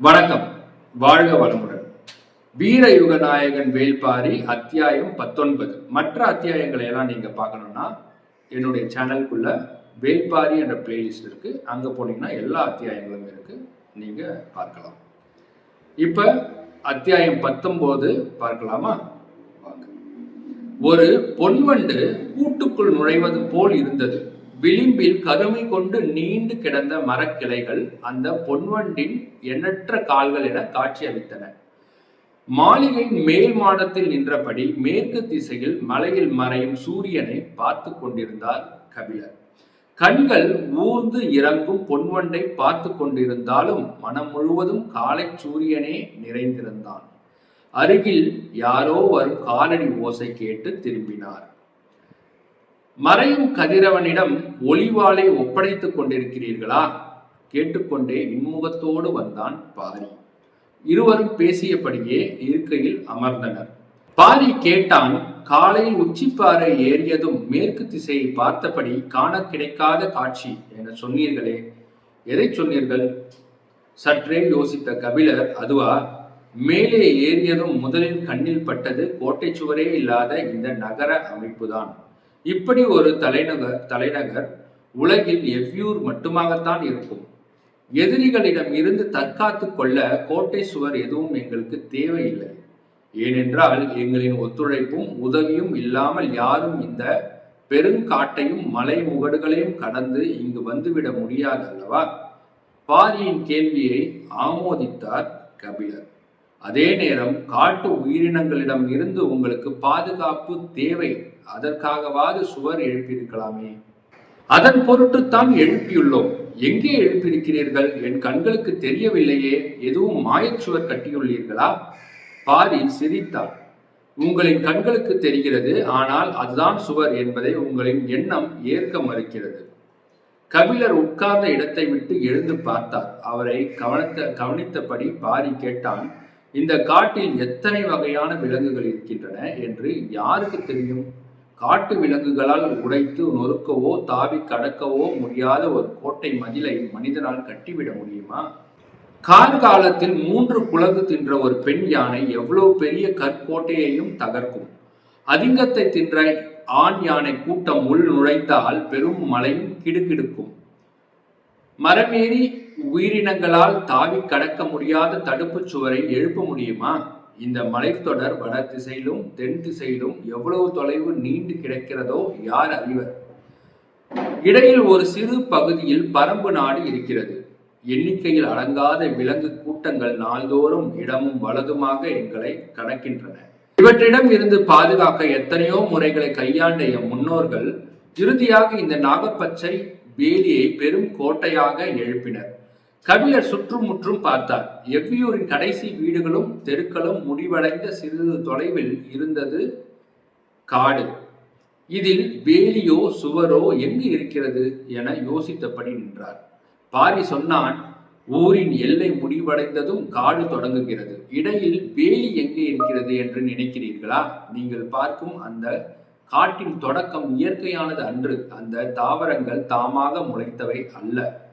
வணக்கம். வாழ்க வளமுடன். வீரயுக நாயகன் வேள்பாரி அத்தியாயம் பத்தொன்பது. மற்ற அத்தியாயங்களை எல்லாம் நீங்க பார்க்கணும்னா என்னுடைய சேனலுக்குள்ள வேள்பாரி என்ற பிளேலிஸ்ட் இருக்கு. அங்க போனீங்கன்னா எல்லா அத்தியாயங்களும் இருக்கு. நீங்க பார்க்கலாம். இப்ப அத்தியாயம் பத்தொன்பது பார்க்கலாமா? ஒரு பொன்வண்டு கூட்டுக்குள் நுழைவது போல் இருந்தது. விளிம்பில் கருமை கொண்டு நீண்டு கிடந்த மரக்கிளைகள் அந்த பொன்வண்டின் எண்ணற்ற கால்கள் என காட்சியளித்தன. மாளிகையின் மேல் மாடத்தில் நின்றபடி மேற்கு திசையில் மலையில் மறையும் சூரியனை பார்த்து கொண்டிருந்தார் கபிலர். கண்கள் ஊர்ந்து இறங்கும் பொன்வண்டை பார்த்து கொண்டிருந்தாலும் மனம் முழுவதும் காலை சூரியனே நிறைந்திருந்தான். அருகில் யாரோ வரும் காலடி ஓசை கேட்டு திரும்பினார். மறையும் கதிரவனிடம் ஒளிவாளை ஒப்படைத்துக் கொண்டிருக்கிறீர்களா? கேட்டுக்கொண்டே இன்முகத்தோடு வந்தான் பாரி இருவரும் பேசியபடியே இருக்கையில் அமர்ந்தனர். பாரி கேட்டான் காலையில் உச்சிப்பாறை ஏறியதும் மேற்கு திசையை பார்த்தபடி காண கிடைக்காத காட்சி என சொன்னீர்களே. எதை சொன்னீர்கள்? சற்றே யோசித்த கபிலர் அதுவா? மேலே ஏறியதும் முதலில் கண்ணில் பட்டது கோட்டை சுவரே இல்லாத இந்த நகர அமைப்புதான். இப்படி ஒரு தலைநகர் தலைநகர் உலகில் எவ்வியூர் மட்டுமாகத்தான் இருக்கும். எதிரிகளிடம் இருந்து தற்காத்து கொள்ள கோட்டை சுவர் எதுவும் எங்களுக்கு தேவையில்லை. ஏனென்றால் எங்களின் ஒத்துழைப்பும் உதவியும் இல்லாமல் யாரும் இந்த பெருங்காட்டையும் மலை முகடுகளையும் கடந்து இங்கு வந்துவிட முடியாது அல்லவா? பாரியின் கேள்வியை ஆமோதித்தார் கபிலர். அதே நேரம் காட்டு உயிரினங்களிடம் இருந்து உங்களுக்கு பாதுகாப்பு தேவை. அதற்காகவாது சுவர் எழுப்பியிருக்கலாமே. அதன் பொருட்டுத்தான் எழுப்பியுள்ளோம். எங்கே எழுப்பியிருக்கிறீர்கள்? என் கண்களுக்கு தெரியவில்லையே. எதுவும் மாயச்சுவர் கட்டியுள்ளீர்களா? பாரி சிரித்தார் உங்களின் கண்களுக்கு தெரிகிறது. ஆனால் அதுதான் சுவர் என்பதை உங்களின் எண்ணம் ஏற்க மறுக்கிறது. கபிலர் உட்கார்ந்த இடத்தை விட்டு எழுந்து பார்த்தார். அவரை கவனித்த கவனித்தபடி பாரி கேட்டான் இந்த காட்டில் எத்தனை வகையான விலங்குகள் இருக்கின்றன? என்று யாருக்கு தெரியும்? காட்டு விலங்குகளால் உடைத்து நொறுக்கவோ தாவி கடக்கவோ முடியாத ஒரு கோட்டை மதிலை மனிதனால் கட்டிவிட முடியுமா? கார்காலத்தில் மூன்று குலகு தின்ற ஒரு பெண் யானை எவ்வளவு பெரிய கற்கோட்டையையும் தகர்க்கும். அதிங்கத்தை தின்ற ஆண் யானை கூட்டம் உள் நுழைந்தால் பெரும் மலையும் கிடுகிடுக்கும். மரமேறி உயிரினங்களால் தாவி கடக்க முடியாத தடுப்புச் சுவரை எழுப்ப முடியுமா? இந்த மலைத்தொடர் வட திசையிலும் தென் திசையிலும் எவ்வளவு தொலைவு நீண்டு கிடக்கிறதோ யார் அறிவர்? இடையில் ஒரு சிறு பகுதியில் பரம்பு நாடு இருக்கிறது. எண்ணிக்கையில் அடங்காத விலங்கு கூட்டங்கள் நாள்தோறும் இடமும் வலதுமாக எங்களை கடக்கின்றன. இவற்றிடம் இருந்து பாதுகாக்க எத்தனையோ முறைகளை கையாண்ட எம் முன்னோர்கள் இறுதியாக இந்த நாகப்பச்சை வேலியை பெரும் கோட்டையாக எழுப்பினர். கபிலர் சுற்றுமுற்றும் பார்த்தார். எவ்வியூரின் கடைசி வீடுகளும் தெருக்களும் முடிவடைந்த சிறிது தொலைவில் இருந்தது காடு. இதில் வேலியோ சுவரோ எங்கு இருக்கிறது என யோசித்தபடி நின்றார். பாரி சொன்னான் ஊரின் எல்லை முடிவடைந்ததும் காடு தொடங்குகிறது. இடையில் வேலி எங்கே இருக்கிறது என்று நினைக்கிறீர்களா? நீங்கள் பார்க்கும் அந்த காட்டின் தொடக்கம் இயற்கையானது அன்று. அந்த தாவரங்கள் தாமாக முளைத்தவை அல்ல.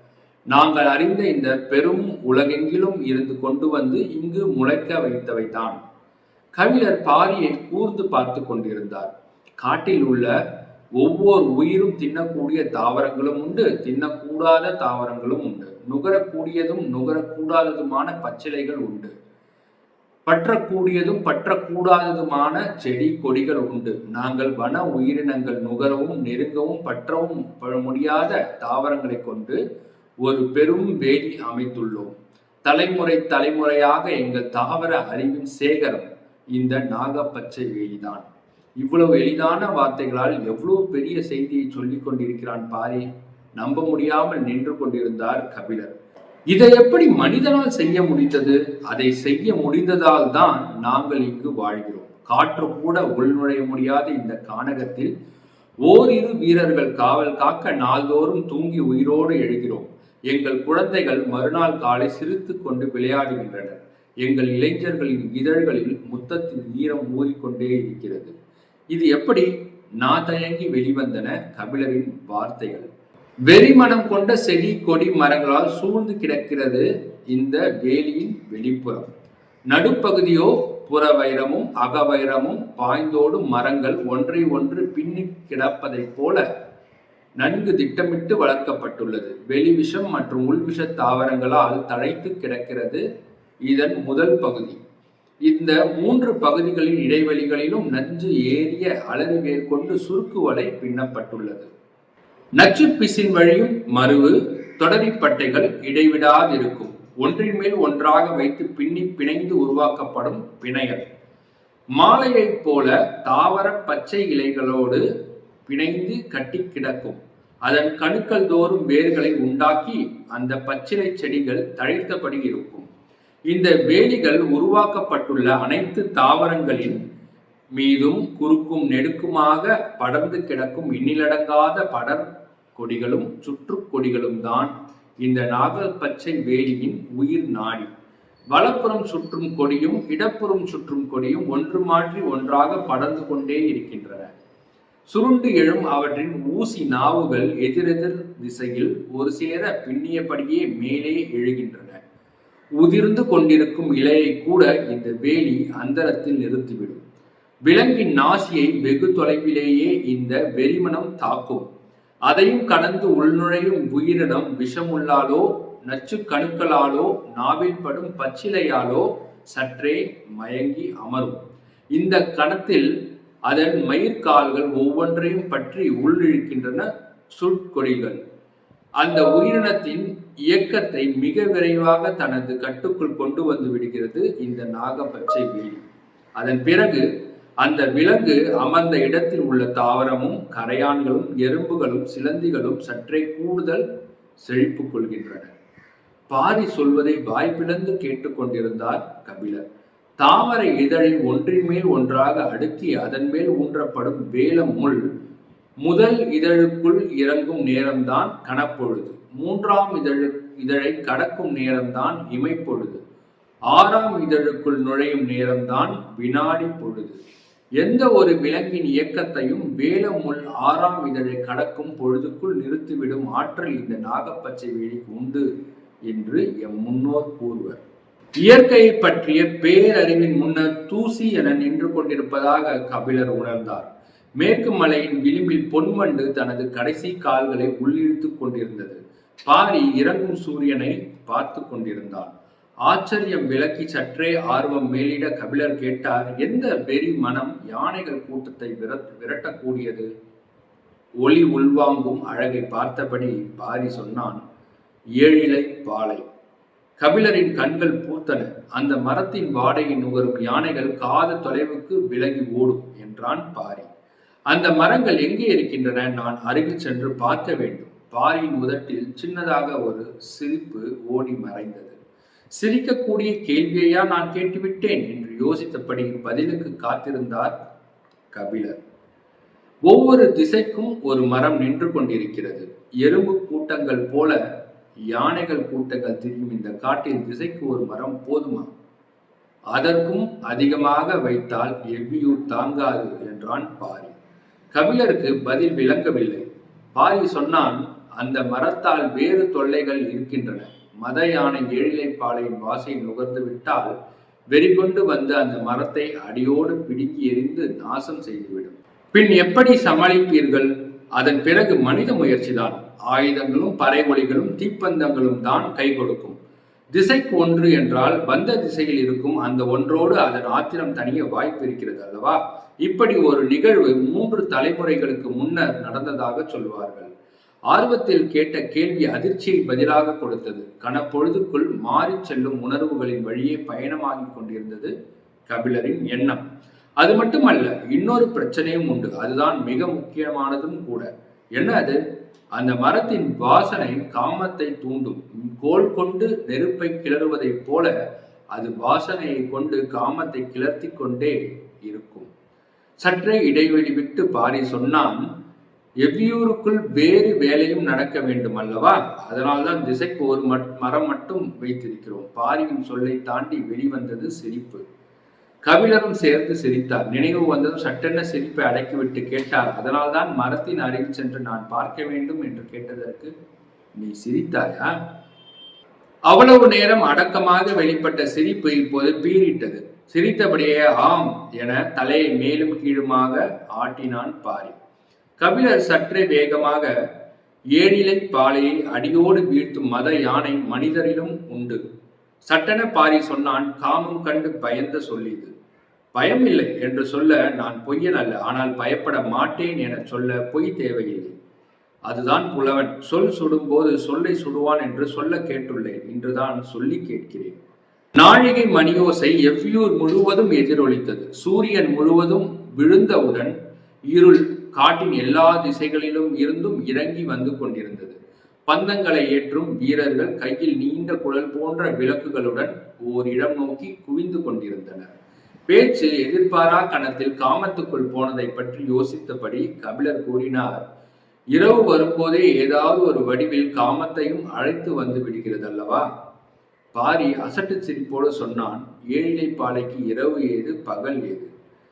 நாங்கள் அறிந்த இந்த பெரும் உலகெங்கிலும் இருந்து கொண்டு வந்து இங்கு முளைக்க வைத்தவை தான் கவிஞர் பாரியை கூர்ந்து பார்த்து கொண்டிருந்தார். காட்டில் உள்ள ஒவ்வொரு உயிரும் தின்னக்கூடிய தாவரங்களும் உண்டு தின்னக்கூடாத தாவரங்களும் உண்டு. நுகரக்கூடியதும் நுகரக்கூடாததுமான பச்சிலைகள் உண்டு. பற்றக்கூடியதும் பற்றக்கூடாததுமான செடி கொடிகள் உண்டு. நாங்கள் வன உயிரினங்கள் நுகரவும் நெருங்கவும் பற்றவும் முடியாத தாவரங்களை கொண்டு ஒரு பெரும் வேலி அமைத்துள்ளோம். தலைமுறை தலைமுறையாக எங்கள் தாவர அறிவின் சேகரம் இந்த நாகப்பச்சை வேலிதான். இவ்வளவு எளிதான வார்த்தைகளால் எவ்வளவு பெரிய செய்தியை சொல்லிக் கொண்டிருக்கிறான் பாரி. நம்ப முடியாமல் நின்று கொண்டிருந்தார் கபிலர். இதை எப்படி மனிதனால் செய்ய முடிந்தது? அதை செய்ய முடிந்ததால் தான் நாங்கள் இங்கு வாழ்கிறோம். காற்று கூட உள்நுழைய முடியாத இந்த கானகத்தில் ஓரிரு வீரர்கள் காவல் காக்க நாள்தோறும் தூங்கி உயிரோடு எழுகிறோம். எங்கள் குழந்தைகள் மறுநாள் காலை சிரித்து கொண்டு விளையாடுகின்றனர். எங்கள் இளைஞர்களின் இதழ்களில் முத்தத்தின் ஈரம் ஊறிக்கொண்டே இருக்கிறது. இது எப்படி? நா தயங்கி வெளிவந்தன கபிலரின் வார்த்தைகள். வெறிமனம் கொண்ட செடி கொடி மரங்களால் சூழ்ந்து கிடக்கிறது இந்த வேலியின் வெளிப்புறம். நடுப்பகுதியோ புற வைரமும் பாய்ந்தோடும் மரங்கள் ஒன்றை ஒன்று பின்னி கிடப்பதைப் போல நன்கு திட்டமிட்டு வளர்க்கப்பட்டுள்ளது. வெளிவிஷம் மற்றும் உள்விஷ தாவரங்களால் தழைத்து கிடக்கிறது. இதன் முதல் பகுதி. இந்த மூன்று பகுதிகளின் இடைவெளிகளிலும் நஞ்சு ஏறிய அளவு வேர் கொண்டு சுருக்கு வலை பின்னப்பட்டுள்ளது. நச்சு பிசின் வழியும் மருவு தொடரிப்பட்டைகள் இடைவிடாதிருக்கும். ஒன்றின் மேல் ஒன்றாக வைத்து பின்னி பிணைந்து உருவாக்கப்படும் பிணையல் மாலையைப் போல தாவர பச்சை இலைகளோடு பிணைந்து கட்டி கிடக்கும். அதன் கணுக்கள் தோறும் வேர்களை உண்டாக்கி அந்த பச்சிலை செடிகள் தழைத்தபடி இருக்கும். இந்த வேலிகள் உருவாக்கப்பட்டுள்ள அனைத்து தாவரங்களின் மீதும் குறுக்கும் நெடுக்குமாக படர்ந்து கிடக்கும் இன்னிலடங்காத படர் கொடிகளும் சுற்றுக்கொடிகளும் தான் இந்த நாகப்பச்சை வேலியின் உயிர் நாடி. வலப்புறம் சுற்றும் கொடியும் இடப்புறம் சுற்றும் கொடியும் ஒன்று மாற்றி ஒன்றாக படர்ந்து கொண்டே இருக்கின்றன. சுருண்டு எழும் அவற்றின் ஊசி நாவுகள் எதிரெதிர் திசையில் ஒரு சேர பின்னியபடியே மேலே எழுகின்றன. உதிர்ந்து கொண்டிருக்கும் இலையை கூட இந்த வேலி அந்தரத்தில் நிறுத்திவிடும். விலங்கின் நாசியை வெகு தொலைவிலேயே இந்த வெறிமனம் தாக்கும். அதையும் கடந்து உள்நுழையும் உயிரினம் விஷமுள்ளாலோ நச்சு கணுக்களாலோ நாவில் படும் பச்சிலையாலோ சற்றே மயங்கி அமரும். இந்த கணத்தில் அதன் மயிர்கால்கள் ஒவ்வொன்றையும் பற்றி உள்ளிழுக்கின்றன சுட்கொடிகள். அந்த உயிரினத்தின் இயக்கத்தை மிக விரைவாக தனது கட்டுக்குள் கொண்டு வந்து விடுகிறது இந்த நாகப்பச்சை வேலி அதன் பிறகு அந்த விலங்கு அமர்ந்த இடத்தில் உள்ள தாவரமும் கரையான்களும் எறும்புகளும் சிலந்திகளும் சற்றே கூடுதல் செழிப்பு கொள்கின்றன. பாரி சொல்வதை வாய்ப்பிழந்து கேட்டுக்கொண்டிருந்தார் கபிலர். தாமரை இதழை ஒன்றின் மேல் ஒன்றாக அடுக்கி அதன் மேல் ஊன்றப்படும் வேலம் முள் முதல் இதழுக்குள் இறங்கும் நேரம்தான் கணப்பொழுது மூன்றாம் இதழு இதழை கடக்கும் நேரம்தான் இமைப்பொழுது. ஆறாம் இதழுக்குள் நுழையும் நேரம்தான் வினாடி பொழுது எந்த ஒரு விலங்கின் இயக்கத்தையும் வேலமுள் ஆறாம் இதழை கடக்கும் பொழுதுக்குள் நிறுத்திவிடும் ஆற்றல் இந்த நாகப்பச்சை வேலிக்கு உண்டு என்று எம் முன்னோர் கூறுவர். இயற்கையை பற்றிய பேரறிவின் முன்னர் தூசி என நின்று கொண்டிருப்பதாக கபிலர் உணர்ந்தார். மேற்கு மலையின் விளிம்பில் பொன்வண்டு தனது கடைசி கால்களை உள்ளிழுத்துக் கொண்டிருந்தது. பாரி இறங்கும் சூரியனை பார்த்து கொண்டிருந்தான். ஆச்சரியம் விளக்கி சற்றே ஆர்வம் மேலிட கபிலர் கேட்டார் எந்த வெறி மனம் யானைகள் கூட்டத்தை விரட் விரட்டக்கூடியது ஒளி உள்வாங்கும் அழகை பார்த்தபடி பாரி சொன்னான் ஏழிலை பாலை. கபிலரின் கண்கள் பூத்தன. அந்த மரத்தின் வாடையை நுகரும் யானைகள் காது தொலைவுக்கு விலகி ஓடும் என்றான் பாரி. அந்த மரங்கள் எங்கே இருக்கின்றன? நான் அருகில் சென்று பார்க்க வேண்டும். பாரியின் உதட்டில் சின்னதாக ஒரு சிரிப்பு ஓடி மறைந்தது. சிரிக்கக்கூடிய கேள்வியையா நான் கேட்டுவிட்டேன்? என்று யோசித்தபடி பதிலுக்கு காத்திருந்தார் கபிலர். ஒவ்வொரு திசைக்கும் ஒரு மரம் நின்று கொண்டிருக்கிறது. எறும்பு கூட்டங்கள் போல யானைகள் கூட்டங்கள் திரியும் இந்த காட்டில் திசைக்கு ஒரு மரம் போதுமா? அதற்கும் அதிகமாக வைத்தால் எவ்வியூர் தாங்காது என்றான் பாரி. கபிலருக்கு பதில் விளங்கவில்லை. பாரி சொன்னான் அந்த மரத்தால் வேறு தொல்லைகள் இருக்கின்றன. மத யானை ஏழிலைப்பாளையின் வாசை நுகர்ந்து விட்டால் வெறிகொண்டு வந்து அந்த மரத்தை அடியோடு பிடுங்கி எறிந்து நாசம் செய்துவிடும். பின் எப்படி சமாளிப்பீர்கள்? அதன் பிறகு மனித முயற்சிதான். ஆயுதங்களும் பறைமொழிகளும் தீப்பந்தங்களும் தான் கை கொடுக்கும். திசைக்கு ஒன்று என்றால் வந்த திசையில் இருக்கும் அந்த ஒன்றோடு அதன் ஆத்திரம் தனிய வாய்ப்பு இருக்கிறது அல்லவா? இப்படி ஒரு நிகழ்வு மூன்று தலைமுறைகளுக்கு முன்னர் நடந்ததாக சொல்வார்கள். ஆர்வத்தில் கேட்ட கேள்வி அதிர்ச்சியை பதிலாக கொடுத்தது. கனப்பொழுதுக்குள் மாறிச் செல்லும் உணர்வுகளின் வழியே பயணமாகிக் கொண்டிருந்தது கபிலரின் எண்ணம். அது மட்டுமல்ல இன்னொரு பிரச்சனையும் உண்டு. அதுதான் மிக முக்கியமானதும் கூட. என்ன அது அந்த மரத்தின் வாசனை காமத்தை தூண்டும். கோல் கொண்டு நெருப்பை கிளறுவதைப் போல அது வாசனையை கொண்டு காமத்தை கிளர்த்தி கொண்டே இருக்கும். சற்றே இடைவெளி விட்டு பாரி சொன்னான் எவ்வியூருக்குள் வேறு வேலையும் நடக்க வேண்டும் அல்லவா? அதனால்தான் திசைக்கு ஒரு மரம் மட்டும் வைத்திருக்கிறோம். பாரியின் சொல்லை தாண்டி வெளிவந்தது சிரிப்பு. கபிலரும் சேர்ந்து சிரித்தார். நினைவு வந்ததும் சட்டென்ன சிரிப்பை அடக்கிவிட்டு கேட்டார் அதனால்தான் மரத்தின் அருகில் சென்று நான் பார்க்க வேண்டும் என்று கேட்டதற்கு நீ சிரித்தாயா? அவ்வளவு நேரம் அடக்கமாக வெளிப்பட்ட சிரிப்பு இப்போது பீறிட்டது. சிரித்தபடியே ஆம் என தலையை மேலும் கீழுமாக ஆட்டினான் பாரி. கபிலர் சற்றே வேகமாக ஏழிலை பாலையை அடியோடு வீழ்த்தும் மத யானை மனிதரிலும் உண்டு. சட்டென பாரி சொன்னான் காமம் கண்டு பயந்த சொல்லியது பயம் இல்லை என்று சொல்ல நான் பொய்யன் அல்ல ஆனால் பயப்பட மாட்டேன் என சொல்ல பொய் தேவையில்லை. அதுதான் புலவன். சொல் சுடும்போது சொல்லை சுடுவான் என்று சொல்ல கேட்டுள்ளேன். இன்றுதான் சொல்லி கேட்கிறேன். நாழிகை மணியோசை எவ்வியூர் முழுவதும் எதிரொலித்தது. சூரியன் முழுவதும் விழுந்தவுடன் இருள் காட்டின் எல்லா திசைகளிலும் இருந்தும் இறங்கி வந்து கொண்டிருந்தது. பந்தங்களை ஏற்றும் வீரர்கள் கையில் நீண்ட குழல் போன்ற விளக்குகளுடன் ஓர் இடம் நோக்கி குவிந்து கொண்டிருந்தனர். பேச்சு எதிர்பாரா கணத்தில் காமத்துக்குள் போனதை பற்றி யோசித்தபடி கபிலர் கூறினார் இரவு வரும்போதே ஏதாவது ஒரு வடிவில் காமத்தையும் அழைத்து வந்து விடுகிறது அல்லவா பாரி அசட்டு சிரிப்போடு சொன்னான் ஏழிலை பாலைக்கு இரவு ஏது பகல் ஏது?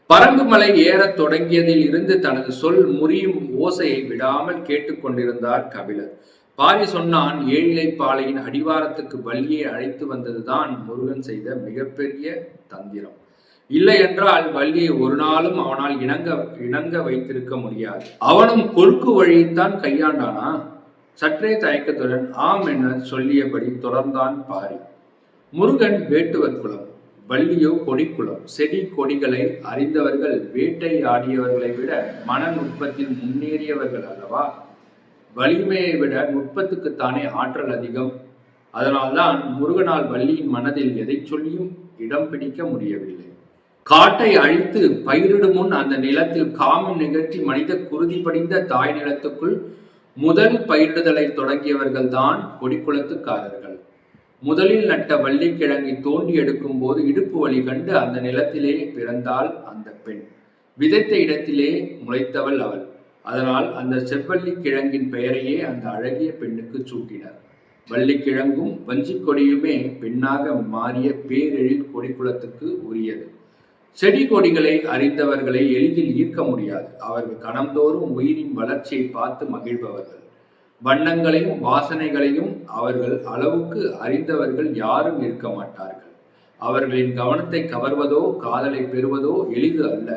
பரங்குமலை ஏறத் தொடங்கியதில் இருந்து தனது சொல் முறியும் ஓசையை விடாமல் கேட்டுக்கொண்டிருந்தார் கபிலர். பாரி சொன்னான் ஏழிலை பாலையின் அடிவாரத்துக்கு வள்ளியை அழைத்து வந்ததுதான் முருகன் செய்த மிகப்பெரிய தந்திரம். இல்லை என்றால் வள்ளியை ஒரு நாளும் அவனால் இணங்க இணங்க வைத்திருக்க முடியாது. அவனும் கொழுக்கு வழியைத்தான் கையாண்டானா? சற்றே தயக்கத்துடன் ஆம் என சொல்லியபடி தொடர்ந்தான் பாரி. முருகன் வேட்டுவர் குலம் வள்ளியோ கொடிக்குலம் செடி கொடிகளை அறிந்தவர்கள் வேட்டை ஆடியவர்களை விட மன நுட்பத்தில் முன்னேறியவர்கள் அல்லவா? வலிமையை விட நுட்பத்துக்குத்தானே ஆற்றல் அதிகம்? அதனால்தான் முருகனால் வள்ளியின் மனதில் எதை சொல்லியும் இடம் பிடிக்க முடியவில்லை. காட்டை அழித்து பயிரிடும் முன் அந்த நிலத்தில் காமம் நிகழ்த்தி மனித குருதி படிந்த தாய் நிலத்துக்குள் முதல் பயிரிடுதலை தொடங்கியவர்கள் தான் கொடிக்குளத்துக்காரர்கள். முதலில் நட்ட வள்ளிக்கிழங்கை தோண்டி எடுக்கும் போது இடுப்பு வலி கண்டு அந்த நிலத்திலே பிறந்தாள் அந்த பெண். விதைத்த இடத்திலே முளைத்தவள் அவள். அதனால் அந்த செவ்வள்ளி கிழங்கின் பெயரையே அந்த அழகிய பெண்ணுக்கு சூட்டினார். வள்ளிக்கிழங்கும் வஞ்சிக் கொடியுமே பெண்ணாக மாறிய பேரெழில் கொடிக்குளத்துக்கு உரியது. செடி கொடிகளை அறிந்தவர்களை எளிதில் ஈர்க்க முடியாது. அவர்கள் கணம்தோறும் உயிரின் வளர்ச்சியை பார்த்து மகிழ்பவர்கள். வண்ணங்களையும் வாசனைகளையும் அவர்கள் அளவுக்கு அறிந்தவர்கள் யாரும் இருக்க மாட்டார்கள். அவர்களின் கவனத்தை கவர்வதோ காதலை பெறுவதோ எளிது அல்ல.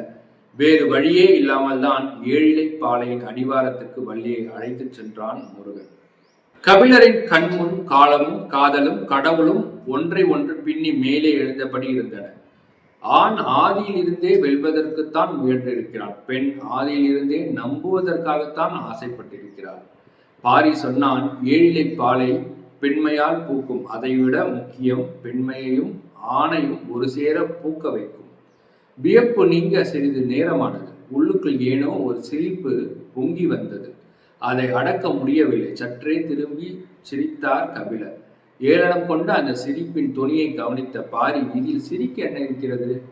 வேறு வழியே இல்லாமல் தான் ஏழிலை பாளையின் அடிவாரத்துக்கு வள்ளியை அழைத்துச் சென்றான் முருகன். கபிலரின் கண்முன் காலமும் காதலும் கடவுளும் ஒன்றை ஒன்று பின்னி மேலே எழுந்தபடி இருந்தன. ஆண் ஆதியிலிருந்தே வெல்வதற்குத்தான் முயன்றிருக்கிறான் பெண் ஆதியிலிருந்தே நம்புவதற்காகத்தான் ஆசைப்பட்டிருக்கிறாள். பாரி சொன்னான் ஏழிலை பாலை பெண்மையால் பூக்கும். அதைவிட முக்கியம் பெண்மையையும் ஆணையும் ஒரு சேர பூக்க வைக்கும். வியப்பு நீங்க சிறிது நேரமானது. உள்ளுக்குள் ஏனோ ஒரு சிரிப்பு பொங்கி வந்தது. அதை அடக்க முடியவில்லை. சற்றே திரும்பி சிரித்தார் கபிலர். ஏளனம் கொண்ட அந்த சிரிப்பின் துணியை கவனித்த பாரி இதில் சிரிக்க என்ன இருக்கிறது?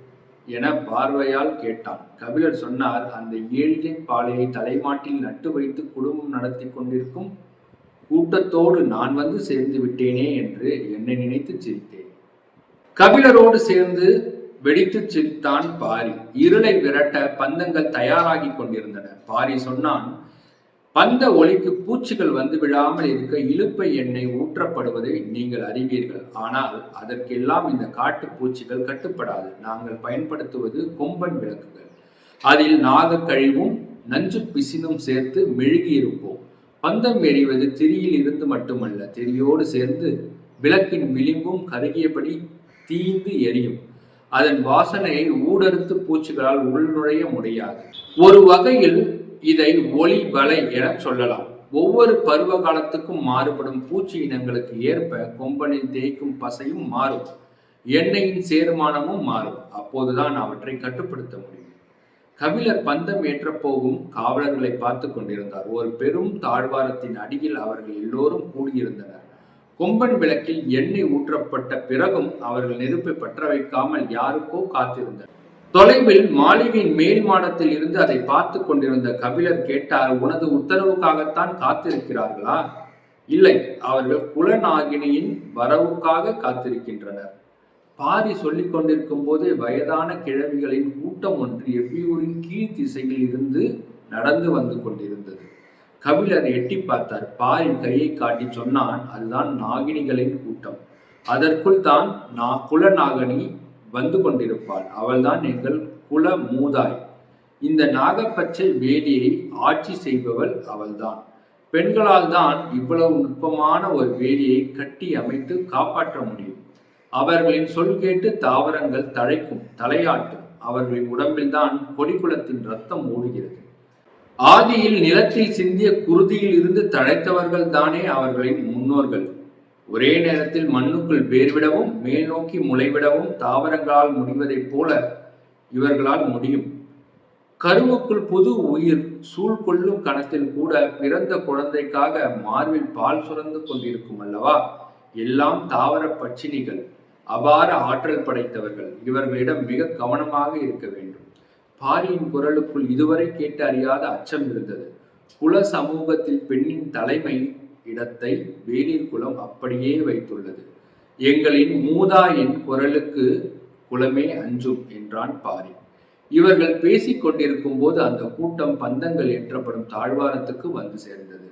என பார்வையால் கேட்டான். கபிலர் சொன்னார் அந்த ஏழிலை பாலையை தலைமாட்டில் நட்டு வைத்து குடும்பம் நடத்தி கொண்டிருக்கும் கூட்டத்தோடு நான் வந்து சேர்ந்து விட்டேனே என்று என்னை நினைத்து சிரித்தேன். கபிலரோடு சேர்ந்து வெடித்து சித்தான் பாரி. இருளை விரட்ட பந்தங்கள் தயாராகி கொண்டிருந்தன. பாரி சொன்னான் பந்த ஒளிக்கு பூச்சிகள் வந்து விழாமல் இருக்க இழுப்பை எண்ணெய் ஊற்றப்படுவதை நீங்கள் அறிவீர்கள். ஆனால் அதற்கெல்லாம் இந்த காட்டு பூச்சிகள் கட்டுப்படாது. நாங்கள் பயன்படுத்துவது கொம்பன் விளக்குகள். அதில் நாகக்கழிவும் நஞ்சு பிசினும் சேர்த்து மெழுகி இருப்போம் பந்தம் எறிவது திரியில் இருந்து மட்டுமல்ல திரியோடு சேர்ந்து விளக்கின் விளிம்பும் கருகியபடி தீந்து எரியும். அதன் வாசனையை ஊடறுத்து பூச்சிகளால் உள்நுழைய முடியாது. ஒரு வகையில் இதை ஒளி வலை என சொல்லலாம். ஒவ்வொரு பருவ காலத்துக்கும் மாறுபடும் பூச்சி இனங்களுக்கு ஏற்ப கொம்பனில் தேய்க்கும் பசையும் மாறும். எண்ணெயின் சேர்மானமும் மாறும். அப்போதுதான் அவற்றை கட்டுப்படுத்த முடியும். கபிலர் பந்தம் ஏற்றப் போகும் காவலர்களை பார்த்து கொண்டிருந்தார். ஒரு பெரும் தாழ்வாரத்தின் அடியில் அவர்கள் எல்லோரும் கூடியிருந்தனர். கொம்பன் விளக்கில் எண்ணெய் ஊற்றப்பட்ட பிறகும் அவர்கள் நெருப்பை பற்ற வைக்காமல் யாருக்கோ காத்திருந்தனர். தொலைவில் மாளிகையின் மேல் மாடத்தில் இருந்து அதை பார்த்து கொண்டிருந்த கபிலர் கேட்டார் உனது உத்தரவுக்காகத்தான் காத்திருக்கிறார்களா? இல்லை அவர்கள் குலநாகினியின் வரவுக்காக காத்திருக்கின்றனர். பாதி சொல்லிக் கொண்டிருக்கும் போதே வயதான கிழவிகளின் கூட்டம் ஒன்று எவ்வியூரின் கீழ் திசையில் இருந்து நடந்து வந்து கொண்டிருந்தது. கபிலர் எட்டி பார்த்தார். பாரின் கையை காட்டி சொன்னான் அதுதான் நாகினிகளின் கூட்டம். அதற்குள் தான் நான் குலநாகனி வந்து கொண்டிருப்பாள். அவள்தான் எங்கள் குல மூதாய் இந்த நாகப்பச்சை வேலியை ஆட்சி செய்பவள் அவள்தான். பெண்களால் தான் இவ்வளவு நுட்பமான ஒரு வேலியை கட்டி அமைத்து காப்பாற்ற முடியும். அவர்களின் சொல் கேட்டு தாவரங்கள் தழைக்கும் தலையாட்டும். அவர்களின் உடம்பில்தான் கொடிக்குளத்தின் ரத்தம் ஓடுகிறது. ஆதியில் நிலத்தில் சிந்திய குருதியில் இருந்து தழைத்தவர்கள் தானே அவர்களின் முன்னோர்கள். ஒரே நேரத்தில் மண்ணுக்குள் வேர்விடவும் மேல் நோக்கி முளைவிடவும் தாவரங்களால் முடிவதைப் போல இவர்களால் முடியும். கருவுக்குள் புது உயிர் சூழ்கொள்ளும் கணத்தில் கூட பிறந்த குழந்தைக்காக மார்பில் பால் சுரந்து கொண்டிருக்கும் அல்லவா? எல்லாம் தாவர பச்சினிகள் அபார ஆற்றல் படைத்தவர்கள். இவர்களிடம் மிக கவனமாக இருக்க வேண்டும். பாரியின் குரலுக்குள் இதுவரை கேட்டு அறியாத அச்சம் இருந்தது. குல சமூகத்தில் பெண்ணின் தலைமை இடத்தை வேலிர் குலம் அப்படியே வைத்துள்ளது. எங்களின் மூதாயின் குரலுக்கு குலமே அஞ்சும் என்றான் பாரி. இவர்கள் பேசிக் கொண்டிருக்கும் போது அந்த கூட்டம் பந்தங்கள் ஏற்றப்படும் தாழ்வாரத்துக்கு வந்து சேர்ந்தது.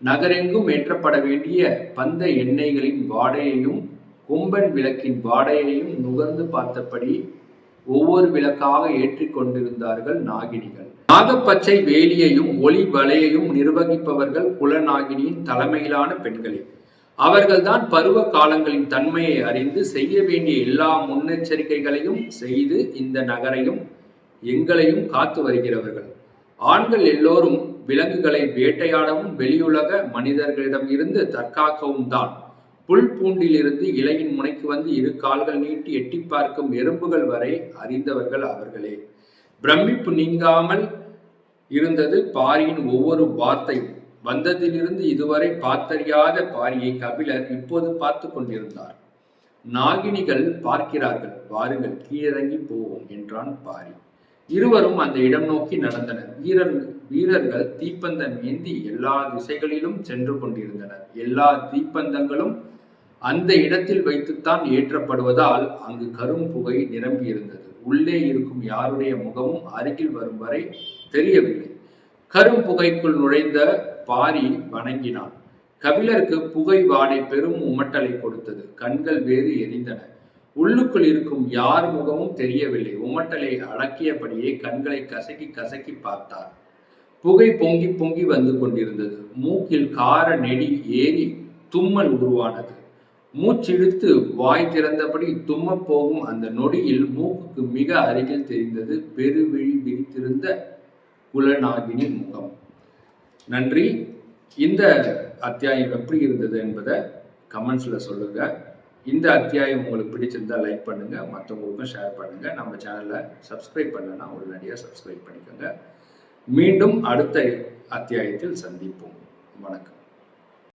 நகரெங்கும் ஏற்றப்பட வேண்டிய பந்த எண்ணெய்களின் வாடையையும் கொம்பன் விளக்கின் வாடையையும் நுகர்ந்து பார்த்தபடி ஒவ்வொரு விளக்காக ஏற்றி கொண்டிருந்தார்கள் நாகினிகள். நாகப்பச்சை வேலியையும் ஒளி வலையையும் நிர்வகிப்பவர்கள் குலநாகினியின் தலைமையிலான பெண்களே. அவர்கள்தான் பருவ காலங்களின் தன்மையை அறிந்து செய்ய வேண்டிய எல்லா முன்னெச்சரிக்கைகளையும் செய்து இந்த நகரையும் எங்களையும் காத்து வருகிறவர்கள். ஆண்கள் எல்லோரும் விலங்குகளை வேட்டையாடவும் வெளியுலக மனிதர்களிடம் இருந்து தற்காக்கவும் தான். புல் பூண்டிலிருந்து இலையின் முனைக்கு வந்து இரு கால்கள் நீட்டி எட்டி பார்க்கும் எறும்புகள் வரை அறிந்தவர்கள் அவர்களே. பிரமிப்பு நீங்காமல் இருந்தது பாரியின் ஒவ்வொரு வார்த்தையும். வந்ததிலிருந்து இதுவரை பார்த்தறியாத பாரியை கபிலர் இப்போது பார்த்து கொண்டிருந்தார். நாகினிகள் பார்க்கிறார்கள் வாருங்கள் கீழிறங்கி போவோம் என்றான் பாரி. இருவரும் அந்த இடம் நோக்கி நடந்தனர். வீரர் வீரர்கள் தீப்பந்தம் ஏந்தி எல்லா திசைகளிலும் சென்று கொண்டிருந்தனர். எல்லா தீப்பந்தங்களும் அந்த இடத்தில் வைத்துத்தான் ஏற்றப்படுவதால் அங்கு கரும் புகை நிரம்பி இருந்தது உள்ளே இருக்கும் யாருடைய முகமும் அருகில் வரும் வரை தெரியவில்லை. கரும் புகைக்குள் நுழைந்த பாரி வணங்கினான். கபிலருக்கு புகை வாடை பெரும் உமட்டலை கொடுத்தது. கண்கள் வேறு எரிந்தன. உள்ளுக்குள் இருக்கும் யார் முகமும் தெரியவில்லை. உமட்டலை அடக்கியபடியே கண்களை கசக்கி கசக்கி பார்த்தார். புகை பொங்கி பொங்கி வந்து கொண்டிருந்தது. மூக்கில் கார நெடி ஏறி தும்மல் உருவானது. மூச்சிழுத்து வாய் திறந்தபடி தும்மப் போகும் அந்த நொடியில் மூக்குக்கு மிக அருகில் தெரிந்தது பெருவிழி விரித்திருந்த குலநாகினி முகம். நன்றி. இந்த அத்தியாயம் எப்படி இருந்தது என்பதை கமெண்ட்ஸில் சொல்லுங்க. இந்த அத்தியாயம் உங்களுக்கு பிடிச்சிருந்தா லைக் பண்ணுங்க. மற்றவங்களுக்கும் ஷேர் பண்ணுங்க. நம்ம சேனலை சப்ஸ்கிரைப் பண்ணனா உடனடியாக சப்ஸ்கிரைப் பண்ணிக்கோங்க. மீண்டும் அடுத்த அத்தியாயத்தில் சந்திப்போம். வணக்கம்.